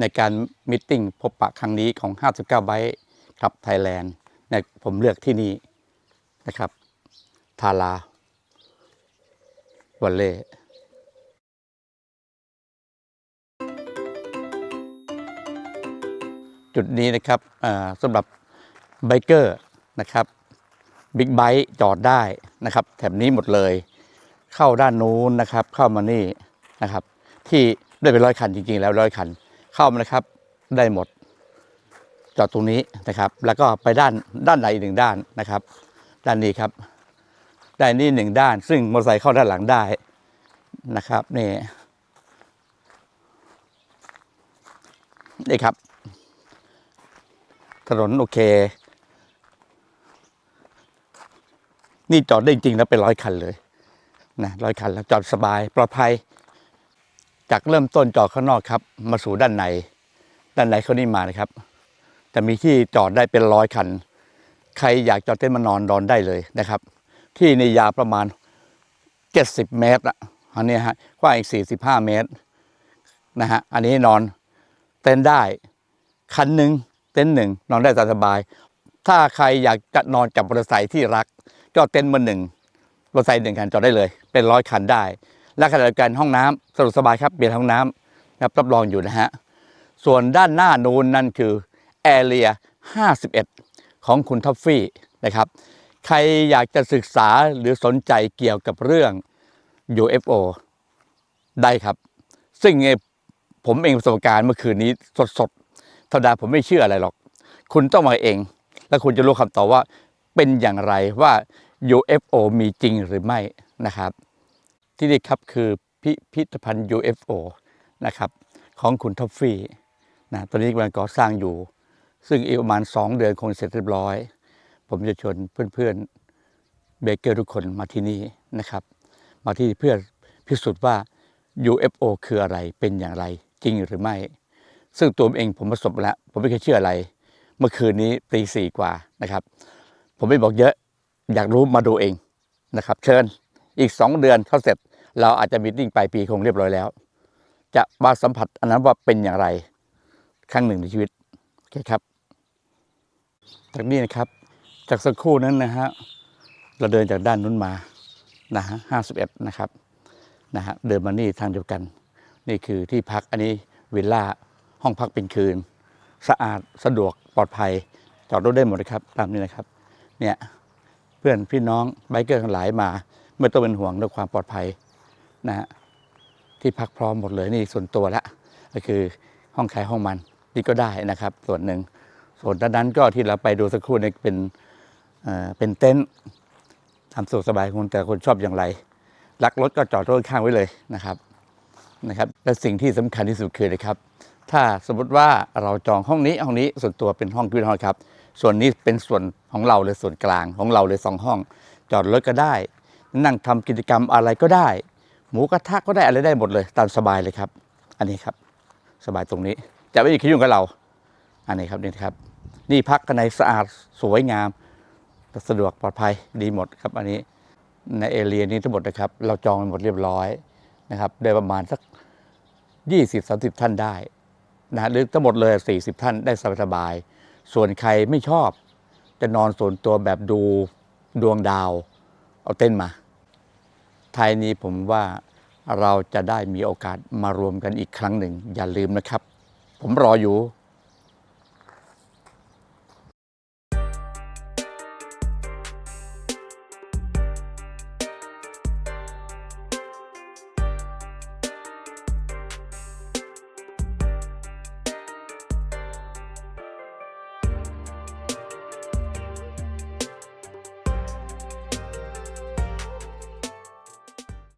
ในการมิทติ้งพบปะครั้งนี้ของ 59 ไบต์กับไทยแลนด์เนี่ยผมเลือกที่นี่นะครับ ทาราวันเล่จุดนี้นะครับสำหรับไบเกอร์นะครับบิ๊กไบค์จอดได้นะครับ แถบนี้หมดเลย เข้าด้านนู้นนะครับ เข้ามานี่นะครับ ที่ด้วยเป็นร้อยคันจริงๆ แล้วร้อยคัน เข้ามานะครับได้หมดจอดตรงนี้นะครับ แล้วก็ไปด้านด้านใดอีกหนึ่งด้านนะครับ ด้านนี้ครับ ด้านนี้หนึ่งด้าน ซึ่งมอเตอร์ไซค์เข้าด้านหลังได้นะครับนี่นี่ครับ ถนนโอเค นี่จอดได้จริงๆแล้วเป็นร้อยคันเลยนะร้อยคันแล้วจอดสบายปลอดภัย จากเริ่มต้นจอดข้างนอกครับ มาสู่ด้านใน ด้านในเขานี่มานะครับ แต่มีที่จอดได้เป็นร้อยคัน ใครอยากจอดเต้นท์มานอนนอนได้เลยนะครับ ที่ในยาวประมาณ 70 เมตรอะอันนี้ฮะกว้างอีก 45 เมตรนะฮะอันนี้นอนเต้นท์ได้คันหนึ่งเต็นท์หนึ่งนอนได้สบาย ถ้าใครอยากจะนอนกับมอเตอร์ไซค์ที่รัก ก็เต็นท์มือหนึ่งมอเตอร์ไซค์หนึ่งคันจอดได้เลย เป็นร้อยคันได้ และขณะเดียวกันห้องน้ำสะดวกสบายครับเปลี่ยนห้องน้ำนะครับรับรองอยู่นะฮะส่วนด้านหน้านู้นนั่นคือแอเรีย51 ของคุณท็อฟฟี่นะครับ ใครอยากจะศึกษาหรือสนใจเกี่ยวกับเรื่อง UFO ได้ครับ ซึ่งผมเองประสบการณ์เมื่อคืนนี้สดๆธรรมดาผมไม่เชื่ออะไรหรอก คุณต้องมาเอง แล้วคุณจะรู้คำตอบว่าเป็นอย่างไรว่า UFO มีจริงหรือไม่นะครับ ที่นี่ครับคือพิพิธภัณฑ์ UFO นะครับของคุณท็อฟฟี่นะตอนนี้กำลังก่อสร้างอยู่ ซึ่งอีกประมาณ 2 เดือนคงเสร็จเรียบร้อย ผมจะชวนเพื่อนๆเบเกอร์ทุกคนมาที่นี่นะครับ มาที่เพื่อพิสูจน์ว่า UFO คืออะไรเป็นอย่างไรจริงหรือไม่ ซึ่งตัวเองผมประสบแล้ว ผมไม่เคยเชื่ออะไร เมื่อคืนนี้ตีสี่กว่านะครับ ผมไม่บอกเยอะอยากรู้มาดูเองนะครับ เชิญอีกสองเดือนเขาเสร็จ เราอาจจะมีติ้งปลายปีคงเรียบร้อยแล้ว จะมาสัมผัสอันนั้นว่าเป็นอย่างไรครั้งหนึ่งในชีวิตโอเคครับจากนี้นะครับ จากสักครู่นั้นนะฮะเราเดินจากด้านนู้นมานะฮะห้าสิบเอ็ดนะครับนะฮะเดินมานี่ทางเดียวกัน นี่คือที่พักอันนี้วิลล่าห้องพักเป็นคืน สะอาดสะดวกปลอดภัยจอดรถได้หมดนะครับ ตามนี้นะครับ เนี่ยเพื่อนพี่น้องไบเกอร์ทั้งหลายมา ไม่ต้องเป็นห่วงเรื่องความปลอดภัย นะฮะที่พักพร้อมหมดเลยนี่ส่วนตัวละก็คือห้องใครห้องมันนี่ก็ได้นะครับ ส่วนหนึ่งส่วนด้านนั้นก็ที่เราไปดูสักครู่นี่เป็นเอ่อเป็นเต็นท์ทำสุขสบายคนแต่คนชอบอย่างไรรักรถก็จอดรถข้างไว้เลยนะครับนะครับและสิ่งที่สำคัญที่สุดคือนะครับ ถ้าสมมติว่าเราจองห้องนี้ห้องนี้ส่วนตัวเป็นห้องพิวห้องครับ ส่วนนี้เป็นส่วนของเราเลยส่วนกลางของเราเลยสองห้อง จอดรถก็ได้ นั่งทำกิจกรรมอะไรก็ได้ มูกระทะก็ได้อะไรได้หมดเลย ตามสบายเลยครับ อันนี้ครับ สบายตรงนี้ จะไม่มีใครยุ่งกับเรา อันนี้ครับนี่ครับ นี่พักกันในสะอาดสวยงาม สะดวกปลอดภัยดีหมดครับ อันนี้ในเอเรียนี้ทั้งหมดนะครับ เราจองไปหมดเรียบร้อยนะครับ ได้ประมาณสัก 20-30 ท่านได้นะฮะหรือทั้งหมดเลย 40 ท่านได้สบายๆส่วนใครไม่ชอบ จะนอนส่วนตัวแบบดูดวงดาว เอาเต้นมา ไทยนี้ผมว่า เราจะได้มีโอกาสมารวมกันอีกครั้งหนึ่ง อย่าลืมนะครับ ผมรออยู่